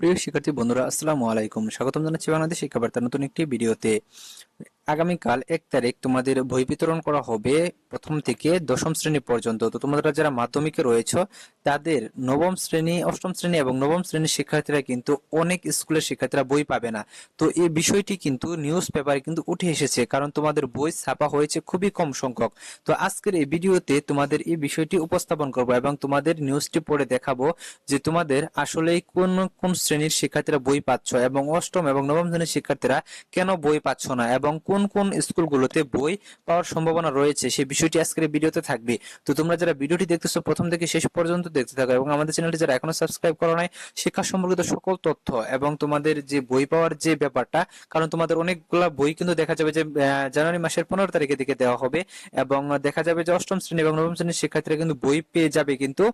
প্রিয় শিক্ষার্থী বন্ধুরা আসসালামু আলাইকুম। স্বাগতম জানাচ্ছি বাংলাদেশ শিক্ষাবার্তার নতুন একটি ভিডিওতে। আগামীকাল এক তারিখ তোমাদের বই বিতরণ করা হবে প্রথম থেকে দশম শ্রেণি পর্যন্ত। তো তোমরা যারা মাধ্যমিকে রয়েছে, তাদের নবম শ্রেণি, অষ্টম শ্রেণি এবং নবম শ্রেণির শিক্ষার্থীরা কিন্তু অনেক স্কুলের শিক্ষার্থীরা বই পাবে না। তো এই বিষয়টি কিন্তু নিউজ পেপারে কিন্তু উঠে এসেছে, কারণ তোমাদের বই ছাপা হয়েছে খুবই কম সংখ্যক। তো আজকের এই ভিডিওতে তোমাদের এই বিষয়টি উপস্থাপন করব এবং তোমাদের নিউজটি পড়ে দেখাবো যে তোমাদের আসলে কোন কোন শ্রেণির শিক্ষার্থীরা বই পাচ্ছ এবং অষ্টম এবং নবম শ্রেণির শিক্ষার্থীরা কেন বই পাচ্ছ না এবং কোন কোন স্কুলগুলোতে বই পাওয়ার সম্ভাবনা রয়েছে, সেই বিষয়টি আজকের ভিডিওতে থাকবে। তো তোমরা যারা ভিডিওটি দেখতেছো প্রথম থেকে শেষ পর্যন্ত দেখতে থাকো এবং আমাদের চ্যানেলটি যারা এখনও সাবস্ক্রাইব করো নাই শিক্ষা সম্পর্কিত সকল তথ্য এবং তোমাদের যে বই পাওয়ার যে ব্যাপারটা, কারণ তোমাদের অনেকগুলা বই কিন্তু দেখা যাবে যে জানুয়ারি মাসের পনেরো তারিখের দিকে দেওয়া হবে এবং দেখা যাবে যে অষ্টম শ্রেণি এবং নবম শ্রেণির শিক্ষার্থীরা কিন্তু বই পেয়ে যাবে কিন্তু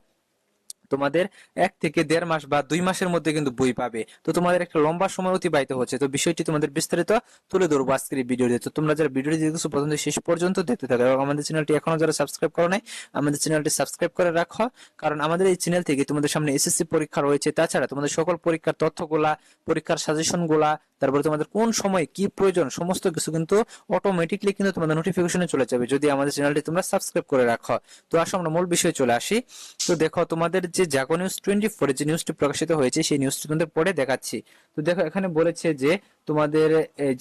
তোমাদের এক থেকে দেড় মাস বা দুই মাসের মধ্যে কিন্তু বই পাবে। তো তোমাদের একটা লম্বা সময় অতিবাহিত হচ্ছে। তো বিষয়টি তোমাদের বিস্তারিত তুলে ধরবো আজকের এই ভিডিওতে। তো তোমরা যারা ভিডিওটি দেখছ প্রথম শেষ পর্যন্ত দেখতে থাকো এবং আমাদের চ্যানেলটি এখনও যারা সাবস্ক্রাইব করো নাই, আমাদের চ্যানেলটি সাবস্ক্রাইব করে রাখো। কারণ আমাদের এই চ্যানেল থেকে তোমাদের সামনে এসএসসি পরীক্ষা রয়েছে। তাছাড়া তোমাদের সকল পরীক্ষার তথ্যগুলা, পরীক্ষার সাজেশনগুলা তারপরে তোমাদের কোন সময় কি প্রয়োজন, সমস্ত কিছু কিন্তু অটোমেটিকলি কিন্তু তোমাদের নোটিফিকেশনে চলে যাবে। যদি আমাদের চ্যানেলটি তোমরা সাবস্ক্রাইব করে রাখো। তো আসো আমরা মূল বিষয়ে চলে আসি। তো দেখো তোমাদের যে জাগো নিউজ টোয়েন্টি ফোরে যে নিউজটি প্রকাশিত হয়েছে, সেই নিউজটি তোমাদের পড়ে দেখাচ্ছি। তো দেখো এখানে বলেছে যে তোমাদের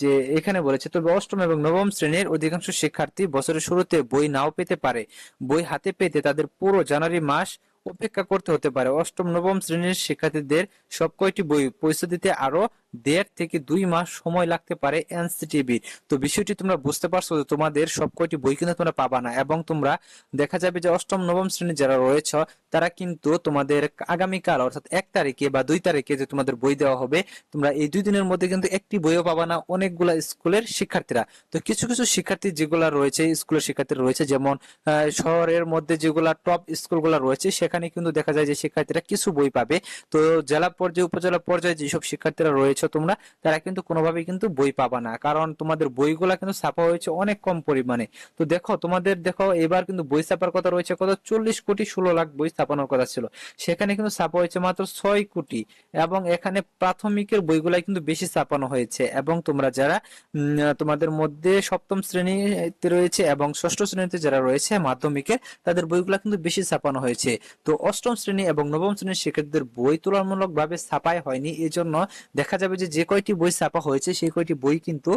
যে এখানে বলেছে, তবে অষ্টম এবং নবম শ্রেণির অধিকাংশ শিক্ষার্থী বছরের শুরুতে বই নাও পেতে পারে। বই হাতে পেতে তাদের পুরো জানুয়ারি মাস অপেক্ষা করতে হতে পারে। অষ্টম, নবম শ্রেণির শিক্ষার্থীদের সব কয়টি বই পয়সা দিতে আরও দেড় থেকে দুই মাস সময় লাগতে পারে এনসিটিভির তো বিষয়টি তোমরা বুঝতে পারছ যে তোমাদের সব কয়টি বই কিন্তু তোমরা পাবা না এবং তোমরা দেখা যাবে যে অষ্টম, নবম শ্রেণি যারা রয়েছে, তারা কিন্তু তোমাদের আগামীকাল, অর্থাৎ এক তারিখে বা দুই তারিখে যে তোমাদের বই দেওয়া হবে, তোমরা এই দুই দিনের মধ্যে কিন্তু একটি বইও পাবা না অনেকগুলা স্কুলের শিক্ষার্থীরা। তো কিছু কিছু শিক্ষার্থী যেগুলা রয়েছে, স্কুলের শিক্ষার্থীরা রয়েছে, যেমন শহরের মধ্যে যেগুলা টপ স্কুলগুলা রয়েছে সেখানে কিন্তু দেখা যায় যে শিক্ষার্থীরা কিছু বই পাবে। তো জেলা পর্যায়ে, উপজেলা পর্যায়ে যেসব শিক্ষার্থীরা রয়েছে তোমরা, তারা কিন্তু কোনোভাবেই কিন্তু বই পাবা না। কারণ তোমাদের বইগুলা কিন্তু ছাপা হয়েছে অনেক কম পরিমাণে। তো দেখো, তোমাদের দেখো, এবার কিন্তু বই ছাপার কথা রয়েছে কত? চল্লিশ কোটি ষোলো লাখ বই ছাপানোর কথা ছিল। সেখানে কিন্তু ছাপা হয়েছে মাত্র ছয় কোটি। এবং এখানে প্রাথমিকের বইগুলাই কিন্তু বেশি ছাপানো হয়েছে। এবং তোমরা যারা তোমাদের মধ্যে সপ্তম শ্রেণীতে রয়েছে এবং ষষ্ঠ শ্রেণীতে যারা রয়েছে মাধ্যমিকে তাদের বইগুলা কিন্তু বেশি ছাপানো হয়েছে। তো অষ্টম শ্রেণি এবং নবম শ্রেণির শিক্ষার্থীদের বই তুলনামূলক ভাবে ছাপাই হয়নি। এই জন্য দেখা যাবে যে যে কয়টি বই ছাপা হয়েছে, সেই কয়টি বই কিন্তু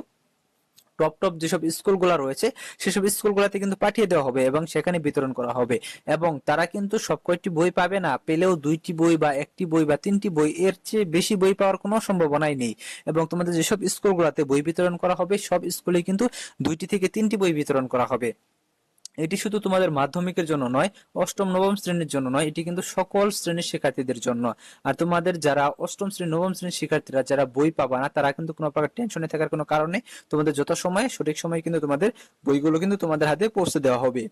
টপ টপ যেসব স্কুলগুলো রয়েছে, সেসব স্কুলগুলোতে কিন্তু পাঠিয়ে দেওয়া হবে এবং সেখানে বিতরণ করা হবে। এবং তারা কিন্তু সব কয়েকটি বই পাবে না, পেলেও দুইটি বই বা একটি বই বা তিনটি বই, এর চেয়ে বেশি বই পাওয়ার কোনো সম্ভাবনাই নেই। এবং তোমাদের যেসব স্কুলগুলোতে বই বিতরণ করা হবে, সব স্কুলে কিন্তু দুইটি থেকে তিনটি বই বিতরণ করা হবে। এটি শুধু তোমাদের মাধ্যমিকের জন্য নয়, অষ্টম, নবম শ্রেণির জন্য নয়, এটি কিন্তু সকল শ্রেণির শিক্ষার্থীদের জন্য। আর তোমাদের যারা অষ্টম শ্রেণি, নবম শ্রেণির শিক্ষার্থীরা যারা বই পাবা না, তারা কিন্তু কোনো প্রকার টেনশনে থাকার কোনো কারণে তোমাদের যথাসময়ে সঠিক সময়ে কিন্তু তোমাদের বইগুলো কিন্তু তোমাদের হাতে পৌঁছে দেওয়া হবে।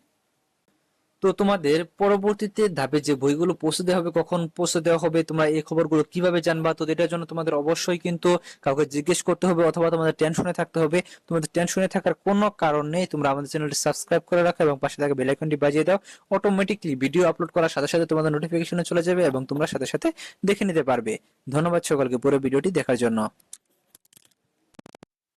তো তোমাদের পরবর্তীতে ধাপে যে বইগুলো পৌঁছে দেওয়া হবে, কখন পৌঁছে দেওয়া হবে, তোমরা এই খবরগুলো কীভাবে জানবা, তো এটার জন্য তোমাদের অবশ্যই কিন্তু কাউকে জিজ্ঞেস করতে হবে অথবা তোমাদের টেনশনে থাকতে হবে। তোমাদের টেনশনে থাকার কোনো কারণ নেই, তোমরা আমাদের চ্যানেলটি সাবস্ক্রাইব করে রাখো এবং পাশে থাকা বেল আইকনটি বাজিয়ে দাও। অটোমেটিকলি ভিডিও আপলোড করার সাথে সাথে তোমাদের নোটিফিকেশনে চলে যাবে এবং তোমরা সাথে সাথে দেখে নিতে পারবে। ধন্যবাদ সকলকে পুরো ভিডিওটি দেখার জন্য।